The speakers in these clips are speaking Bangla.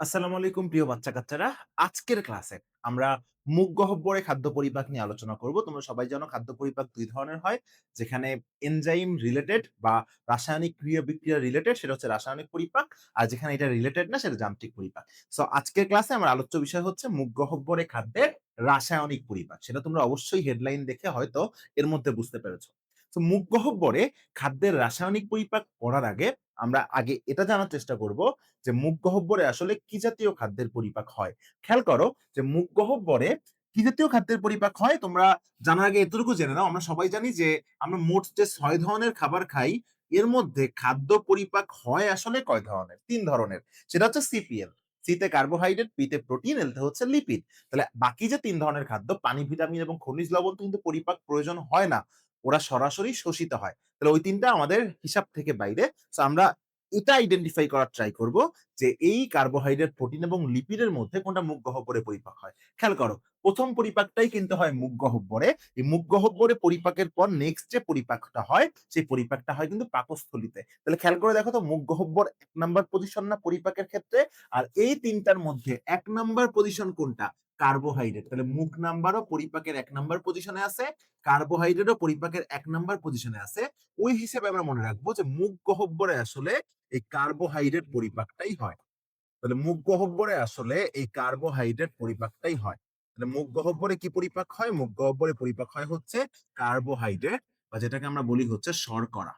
আসসালামু আলাইকুম, প্রিয় বাচ্চা কাচ্চারা আজকের ক্লাসে আমরা মুখ গহ্বরে খাদ্য পরিপাক নিয়ে আলোচনা করব। তোমরা সবাই জানো খাদ্য পরিপাক দুই ধরনের হয়। যেখানে এনজাইম রিলেটেড বা রাসায়নিক ক্রিয়া বিক্রিয়া রিলেটেড সেটা হচ্ছে রাসায়নিক পরিপাক, আর যেখানে এটা রিলেটেড না, সেটা যান্ত্রিক পরিপাক। সো আজকের ক্লাসে আমার আলোচ্য বিষয় হচ্ছে মুখ গহ্বরে খাদ্যের রাসায়নিক পরিপাক। সেটা তোমরা অবশ্যই হেডলাইন দেখে হয়তো এর মধ্যে বুঝতে পেরেছ। তো মুখ গহ্বরে খাদ্যের রাসায়নিক পরিপাক করার আগে আমরা আগে এটা জানার চেষ্টা করব যে মুখ গহ্বরে আসলে কি জাতীয় খাদ্যের পরিপাক হয়। খেয়াল করো যে মুখ গহ্বরে কি জাতীয় খাদ্যের পরিপাক হয় তোমরা জানার আগে এতটুকু জেনে নাও। আমরা সবাই জানি যে আমরা মোট যে ছয় ধরনের খাবার খাই, এর মধ্যে খাদ্য পরিপাক হয় আসলে কয় ধরনের? তিন ধরনের। সেটা হচ্ছে সিপিএল। সিতে কার্বোহাইড্রেট পিতে প্রোটিন এলতে হচ্ছে লিপিড তাহলে বাকি যে তিন ধরনের খাদ্য, পানি ভিটামিন এবং খনিজ লবণ কিন্তু পরিপাক প্রয়োজন হয় না। ওরা সরাসরি শোষিত হয়। তাহলে ওই তিনটা আমাদের হিসাব থেকে বাইরে। তো আমরা এটা আইডেন্টিফাই করার ট্রাই করব যে এই কার্বোহাইড্রেট প্রোটিন এবং লিপিডের মধ্যে কোনটা মুখ গহ্বরে পরিপাক হয়। খেয়াল করো প্রথম পরিপাকটাই কিন্তু হয় মুখ গহ্বরে এই মুখ গহ্বরে পরিপাকের পর নেক্সট যে পরিপাকটা হয়, সেই পরিপাকটা হয় কিন্তু পাকস্থলিতে। তাহলে খেয়াল করে দেখো তো মুখ গহ্বর এক নাম্বার পজিশন না পরিপাকের ক্ষেত্রে? আর এই তিনটার মধ্যে এক নাম্বার পজিশন কোনটা? কার্বোহাইড্রেট তাহলে মুখ নাম্বারও পরিপাকের এক নাম্বার পজিশনে আছে কার্বোহাইড্রেটও পরিপাকের এক নাম্বার পজিশনে আছে। ওই হিসেবে আমরা মনে রাখব যে মুখ গহ্বরে আসলে এই কার্বোহাইড্রেট পরিপাকটাই হয়। তাহলে মুখ গহ্বরে আসলে এই কার্বোহাইড্রেট পরিপাকটাই হয়। মুখ গহ্বরে কি পরিপাক হয়? মুখ গহ্বরে পরিপাক হয় হচ্ছে কার্বোহাইড্রেট বা যেটাকে আমরা বলি হচ্ছে শর্করা।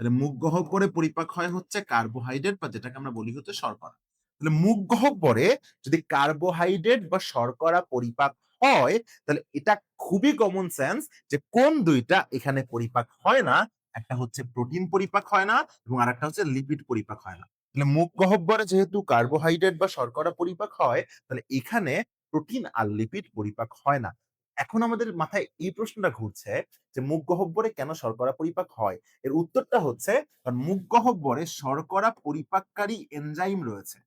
তাহলে মুখ গহ্বরে পরিপাক হয় হচ্ছে কার্বোহাইড্রেট বা যেটাকে আমরা বলি হচ্ছে শর্করা। তাহলে মুখ গহ্বরে যদি কার্বোহাইড্রেট বা শর্করা পরিপাক হয়, তাহলে এটা খুবই কমন সেন্স যে কোন দুইটা এখানে পরিপাক হয় না, একটা হচ্ছে প্রোটিন পরিপাক হয় না এবং আরেকটা হচ্ছে লিপিড পরিপাক হয় না। তাহলে মুখ গহ্বরে যেহেতু কার্বোহাইড্রেট বা শর্করা পরিপাক হয়, তাহলে এখানে প্রোটিন আর লিপিড পরিপাক হয় না। এখন আমাদের মাথায় এই প্রশ্নটা ঘুরছে যে, মুখ গহব্বরে কেন শর্করা পরিপাক হয়? এর উত্তরটা হচ্ছে, কারণ মুখ গহব্বরে শর্করা পরিপাককারী এনজাইম রয়েছে।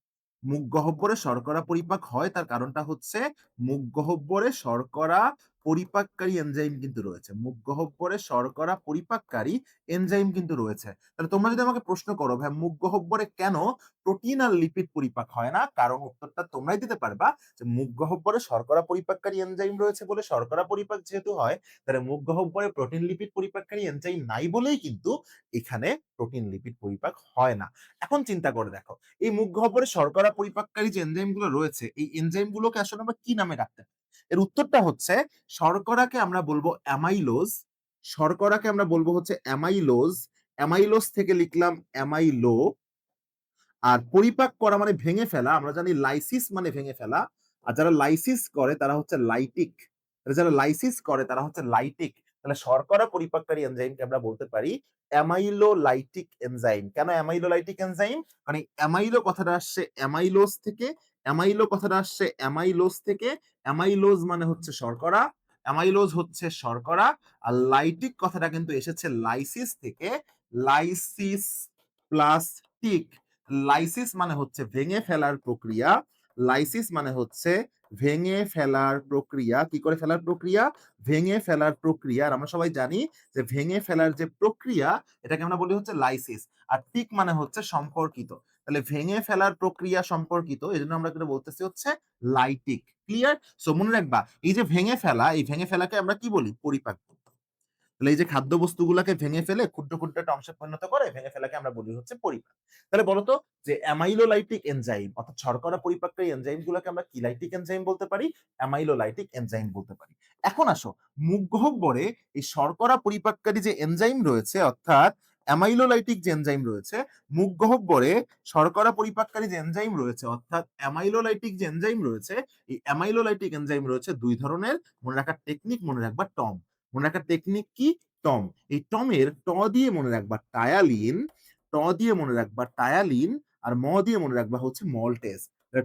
মুখ গহব্বরে শর্করা পরিপাক হয়, তার কারণটা হচ্ছে, মুখ গহব্বরে শর্করা পরিপাককারী এনজাইম কিন্তু রয়েছে। মুখ গহ্বরে শর্করা পরিপাককারী এনজাইম কিন্তু রয়েছে। তাহলে তোমরা যদি আমাকে প্রশ্ন করো, ভাই, মুখ গহ্বরে কেন প্রোটিন আর লিপিড পরিপাক হয় না? কারণ উত্তরটা তোমরাই দিতে পারবা যে মুখ গহ্বরে শর্করা পরিপাককারী এনজাইম রয়েছে বলে শর্করা পরিপাক যেহেতু হয়, তাহলে মুখ গহ্বরে প্রোটিন লিপিড পরিপাককারী এনজাইম নাই বলেই কিন্তু এখানে প্রোটিন লিপিড পরিপাক হয় না। এখন চিন্তা করে দেখো, এই মুখ গহ্বরে শর্করা পরিপাককারী যে এনজাইমগুলো রয়েছে, এই এনজাইম গুলোকে আসলে আমরা কি নামে রাখতে পারি? এর উত্তরটা হচ্ছে, শর্করাকে আমরা বলব অ্যামাইলোজ, শর্করাকে আমরা বলব হচ্ছে অ্যামাইলোজ অ্যামাইলোজ থেকে লিখলাম অ্যামাইলো, আর পরিপাক করা মানে ভেঙে ফেলা, আমরা জানি লাইসিস মানে ভেঙে ফেলা, আর যারা লাইসিস করে তারা হচ্ছে লাইটিক যারা লাইসিস করে তারা হচ্ছে লাইটিক। তাহলে শর্করা পরিপাককারী এনজাইমকে আমরা বলতে পারি অ্যামাইলোলাইটিক এনজাইম কেন অ্যামাইলোলাইটিক এনজাইম মানে অ্যামাইলো কথাটা আসছে অ্যামাইলোজ থেকে অ্যামাইলো কথাটা আসছে অ্যামাইলোজ থেকে। অ্যামাইলোজ মানে হচ্ছে শর্করা অ্যামাইলোজ হচ্ছে শর্করা, আর লাইটিক কথাটা কিন্তু এসেছে লাইসিস থেকে লাইসিস প্লাস টিক লাইসিস মানে হচ্ছে ভেঙে ফেলার প্রক্রিয়া লাইসিস মানে হচ্ছে ভেঙে ফেলার প্রক্রিয়া, কি করে ফেলার প্রক্রিয়া? ভেঙে ফেলার প্রক্রিয়া। আর আমরা সবাই জানি যে ভেঙে ফেলার যে প্রক্রিয়া, এটাকে আমরা বলি হচ্ছে লাইসিস আর টিক মানে হচ্ছে সম্পর্কিত। তাহলে ভেঙে ফেলার প্রক্রিয়া সম্পর্কিত এই জন্য আমরা যেটা বলতেছি হচ্ছে লাইটিক ক্লিয়ার সো মনে রাখবা, এই যে ভেঙে ফেলা, এই ভেঙে ফেলাকে আমরা কি বলি? পরিপাক তাহলে এই যে খাদ্য বস্তুগুলোকে ভেঙে ফেলে ক্ষুদ্র ক্ষুদ্র একটা অংশে পরিণত করে, ভেঙে ফেলাকে আমরা বলি হচ্ছে পরিপাক। তাহলে বলতো যে অ্যামাইলোলাইটিক এনজাইম, অর্থাৎ শর্করা পরিপাককারী এনজাইম গুলোকে আমরা কি লাইটিক এনজাইম বলতে পারি, অ্যামাইলোলাইটিক এনজাইম বলতে পারি। এখন আসো, মুখ গহ্বরে এই শর্করা পরিপাককারী যে এনজাইম রয়েছে, অর্থাৎ অ্যামাইলোলাইটিক যে এনজাইম রয়েছে, মুখ গহ্বরে শর্করা পরিপাককারী যে এনজাইম রয়েছে, অর্থাৎ অ্যামাইলোলাইটিক যে এনজাইম রয়েছে, এই অ্যামাইলোলাইটিক এনজাইম রয়েছে দুই ধরনের, মনে রাখার টেকনিক মনে রাখবা টম। মনে রাখার টেকনিক কি? টম এই টমের ট দিয়ে মনে রাখবা টায়ালিন ট দিয়ে মনে রাখবা টায়ালিন আর ম দিয়ে মনে রাখবা হচ্ছে মলটেস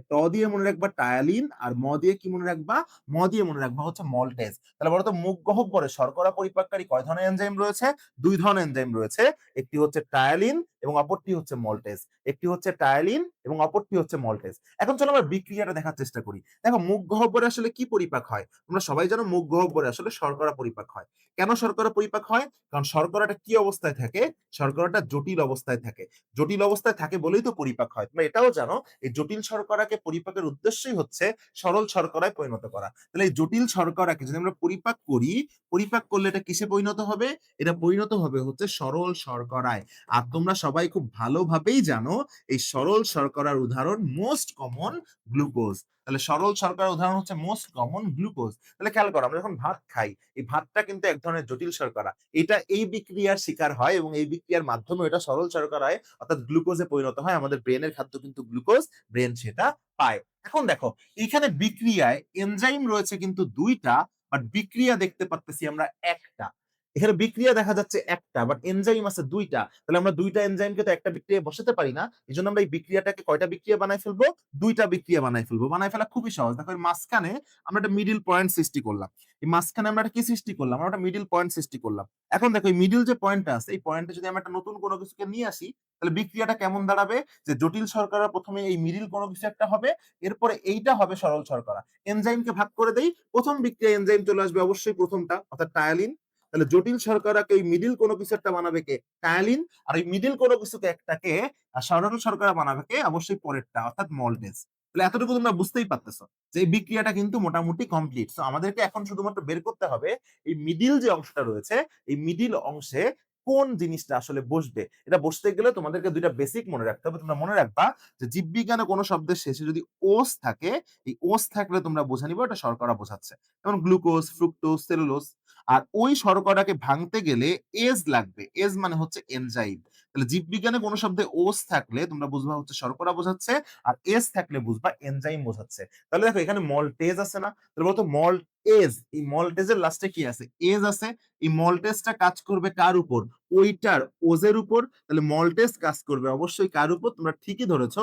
ট দিয়ে মনে রাখবা টায়ালিন আর ম দিয়ে কি মনে রাখবা? ম দিয়ে মনে রাখবা হচ্ছে মলটেস তাহলে বলতো মুখ গহ্বরে, শর্করা পরিপাককারী কয় ধরনের এনজাইম রয়েছে? দুই ধরনের এনজাইম রয়েছে। একটি হচ্ছে টায়ালিন এবং অপরটি হচ্ছে মল্টেজ। একটি হচ্ছে টায়ালিন এবং অপরটি হচ্ছে মল্টেজ। এখন চলো আমরা বিক্রিয়াটা দেখার চেষ্টা করি। দেখো মুখ গহ্বরে আসলে কি পরিপাক হয়? তোমরা সবাই জানো মুখ গহ্বরে আসলে শর্করা পরিপাক হয়। কেন শর্করা পরিপাক হয়? কারণ শর্করাটা কি অবস্থায় থাকে? শর্করাটা জটিল অবস্থায় থাকে। জটিল অবস্থায় থাকে বলেই তো পরিপাক হয়। তোমরা এটাও জানো এই জটিল শর্করাকে পরিপাকের উদ্দেশ্যই হচ্ছে সরল শর্করায় পরিণত করা। তাহলে এই জটিল শর্করাকে যদি আমরা পরিপাক করি, পরিপাক করলে এটা কিসে পরিণত হবে? এটা পরিণত হবে হচ্ছে সরল শর্করায়। আর তোমরা সবাই খুব ভালোভাবেই জানো এই সরল শর্করার উদাহরণ মোস্ট কমন গ্লুকোজ। তাহলে সরল শর্করার উদাহরণ হচ্ছে মোস্ট কমন গ্লুকোজ। তাহলে খেয়াল করো আমরা যখন ভাত খাই, এই ভাতটা কিন্তু এক ধরনের জটিল শর্করা। এটা এই বিক্রিয়ার শিকার হয় এবং এই বিক্রিয়ার মাধ্যমে এটা সরল শর্করায় অর্থাৎ গ্লুকোজে পরিণত হয়। আমাদের ব্রেনের খাদ্য কিন্তু গ্লুকোজ, ব্রেন সেটা পায়। এখন দেখো এখানে বিক্রিয়ায় এনজাইম রয়েছে কিন্তু ২ টা বাট বিক্রিয়া দেখতে পারতেছি আমরা ১ টা। এখানে বিক্রিয়া দেখা যাচ্ছে একটা বাট এনজাইম আছে দুইটা তাহলে আমরা ২ টা এনজাইমকে তো একটা বিক্রিয়া বসাতে পারি না। এই জন্য আমরা এই বিক্রিয়াটাকে কয়টা বিক্রিয়া বানায় ফেলব? দুইটা বিক্রিয়া বানায় ফেলব। বানায় ফেলা খুবই সহজ। দেখো মাঝখানে আমরা একটা মিডিল পয়েন্ট সৃষ্টি করলাম। এই মাঝখানে আমরা একটা কি সৃষ্টি করলাম? আমরা একটা মিডিল পয়েন্ট সৃষ্টি করলাম। এখন দেখো, এই মিডল যে পয়েন্টটা আছে, এই পয়েন্টে যদি আমরা একটা নতুন কোনো কিছুকে নিয়ে আসি, তাহলে বিক্রিয়াটা কেমন দাঁড়াবে? যে জটিল শর্করা প্রথমে এই মিডিল কোনো কিছু একটা হবে। এরপরে এইটা হবে সরল শর্করা। এনজাইমকে ভাগ করে দেই। প্রথম বিক্রিয়ায় এনজাইম চলে আসবে অবশ্যই প্রথমটা, অর্থাৎ টায়ালিন। তাহলে জটিল শর্করাকে এই মিডল কোনো কিছু একটা বানাবে কে? টায়ালিন। আর এই মিডল কোনো কিছুকে একটাকে আ সরল শর্করা বানাবে কে? অবশ্যই পরেরটা অর্থাৎ মল্টেজ। তাহলে এতটুকু তোমরা বুঝতেই পারতেছো যে এই বিক্রিয়াটা কিন্তু মোটামুটি কমপ্লিট। সো আমাদেরকে এখন শুধুমাত্র বের করতে হবে এই মিডল যে অংশটা রয়েছে এই মিডিল অংশে কোন জিনিসটা আসলে বসবে। এটা বসতে গেলে তোমাদেরকে দুইটা বেসিক মনে রাখতে হবে। তোমরা মনে রাখবা যে জীববিজ্ঞানে কোন শব্দের শেষে যদি ওস থাকে, এই ওস থাকলে তোমরা বোঝা নিবা ওটা শর্করা বোঝাচ্ছে। যেমন গ্লুকোজ, ফ্রুক্টোজ, সেলুলোজ। আর ওই শর্করাকে ভাঙতে গেলে এজ লাগবে। এজ মানে হচ্ছে এনজাইম। তাহলে জীববিজ্ঞানে কোনো শব্দে ওস থাকলে তোমরা বুঝবা হচ্ছে শর্করা বোঝাচ্ছে আর এজ থাকলে বুঝবা এনজাইম বোঝাচ্ছে। তাহলে দেখো এখানে মলটেজ আছে না? তাহলে বলতো মল্টেজ, এই মল্টেজের লাস্টে কি আছে? এজ আছে। এই মল্টেজটা কাজ করবে কার উপর? ওইটার ওজের উপর। তাহলে মলটেজ কাজ করবে অবশ্যই কার উপর? তোমরা ঠিকই ধরেছ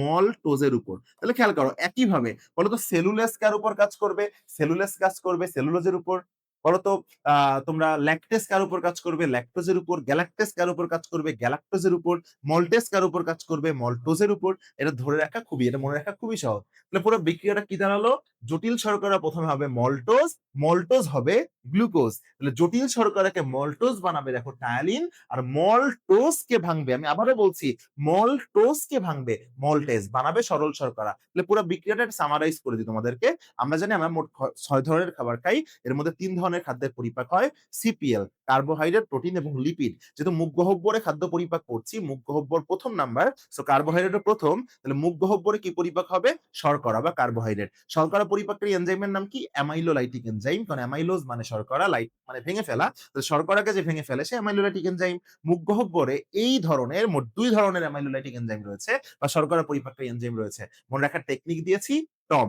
মল্টোজের উপর। তাহলে খেয়াল করো, একইভাবে বলতো সেলুলেস কার উপর কাজ করবে? সেলুলেস কাজ করবে সেলুলোজের উপর। বলতো তোমরা ল্যাকটেজ কার উপর কাজ করবে? ল্যাকটোজের উপর। গ্যালাকটেজ কার উপর কাজ করবে? গ্যালাকটোজের উপর। মল্টেজ কার উপর কাজ করবে? মল্টোজের উপর। এটা ধরে রাখা খুবই এটা মনে রাখা খুবই সহজ। তাহলে পুরো বিক্রিয়াটা কি দাঁড়াল? জটিল শর্করা ১ম এ হবে মল্টোজ, মল্টোজ হবে গ্লুকোজ। তাহলে জটিল শর্করাকে মল্টোজ বানাবে দেখো টায়ালিন আর মল্টোজ কে ভাঙবে আমি আবারও বলছি মল্টোজ কে ভাঙবে মল্টেজ বানাবে সরল শর্করা। তাহলে পুরো বিক্রিয়াটা সামারাইজ করে দিই তোমাদেরকে। আমরা জানি আমরা মোট ছয় ধরনের খাবার খাই। এর মধ্যে তিন ধরনের খাদ্যের পরিপাক হয়। সিপিএল কার্বোহাইড্রেট, প্রোটিন এবং লিপিড। যেহেতু মুখ গহ্বরে খাদ্য পরিপাক করছি, মুখ গহ্বর ১ম নাম্বার। সো কার্বোহাইড্রেটও ১ম। তাহলে মুখ গহ্বরে কি পরিপাক হবে? শর্করা বা কার্বোহাইড্রেট। শর্করা পরিপাককারী এনজাইমের নাম কি? Amylolytic enzyme. কারণ অ্যামাইলোজ মানে শর্করা, লাইট মানে ভেঙে ফেলা। তো শর্করাকে যে ভেঙে ফেলে সে অ্যামাইলোলাইটিক এনজাইম। মুখ গহ্বরে এই ধরনের মোট ২ ধরনের অ্যামাইলোলাইটিক এনজাইম রয়েছে বা শর্করা পরিপাককারী এনজাইম রয়েছে। মনে রাখার টেকনিক দিয়েছি টম।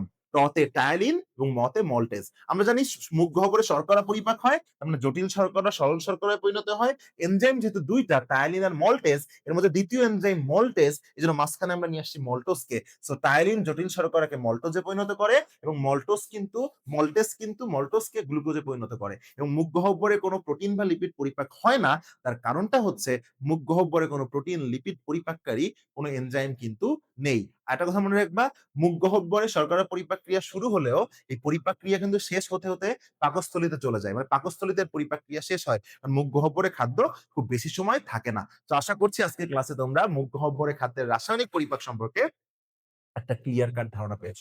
তে টায়ালিন এবং ম তে মল্টেজ। আমরা জানি মুখ গহ্বরে শর্করা পরিপাক হয়। তার মানে জটিল শর্করা সরল শর্করায় পরিণত হয়। এনজাইম যেহেতু দুইটা টায়ালিন আর মল্টেজ এর মধ্যে দ্বিতীয় এনজাইম মল্টেজ এই জন্য মাঝখানে আমরা নিয়ে আসছি মল্টোজকে। সো টায়ালিন জটিল শর্করাকে মল্টোজে পরিণত করে এবং মল্টোস কিন্তু মল্টেজ কিন্তু মল্টোজকে গ্লুকোজে পরিণত করে। এবং মুখ গহ্বরে কোনো প্রোটিন বা লিপিড পরিপাক হয় না। তার কারণটা হচ্ছে মুখ গহ্বরে কোনো প্রোটিন, লিপিড পরিপাককারী কোনো এনজাইম কিন্তু নেই। আরেকটা কথা মনে রাখবা মুখ গহব্বরে শর্করা পরিপাক ক্রিয়া শুরু হলেও এই পরিপাক ক্রিয়া কিন্তু শেষ হতে, হতে পাকস্থলিতে চলে যায়। মানে পাকস্থলিতে পরিপাক ক্রিয়া শেষ হয়। কারণ মুখ গহব্বরে খাদ্য খুব বেশি সময় থাকে না। তো আশা করছি আজকের ক্লাসে তোমরা মুখ গহব্বরে খাদ্যের রাসায়নিক পরিপাক সম্পর্কে একটা ক্লিয়ার কাট ধারণা পেয়েছ।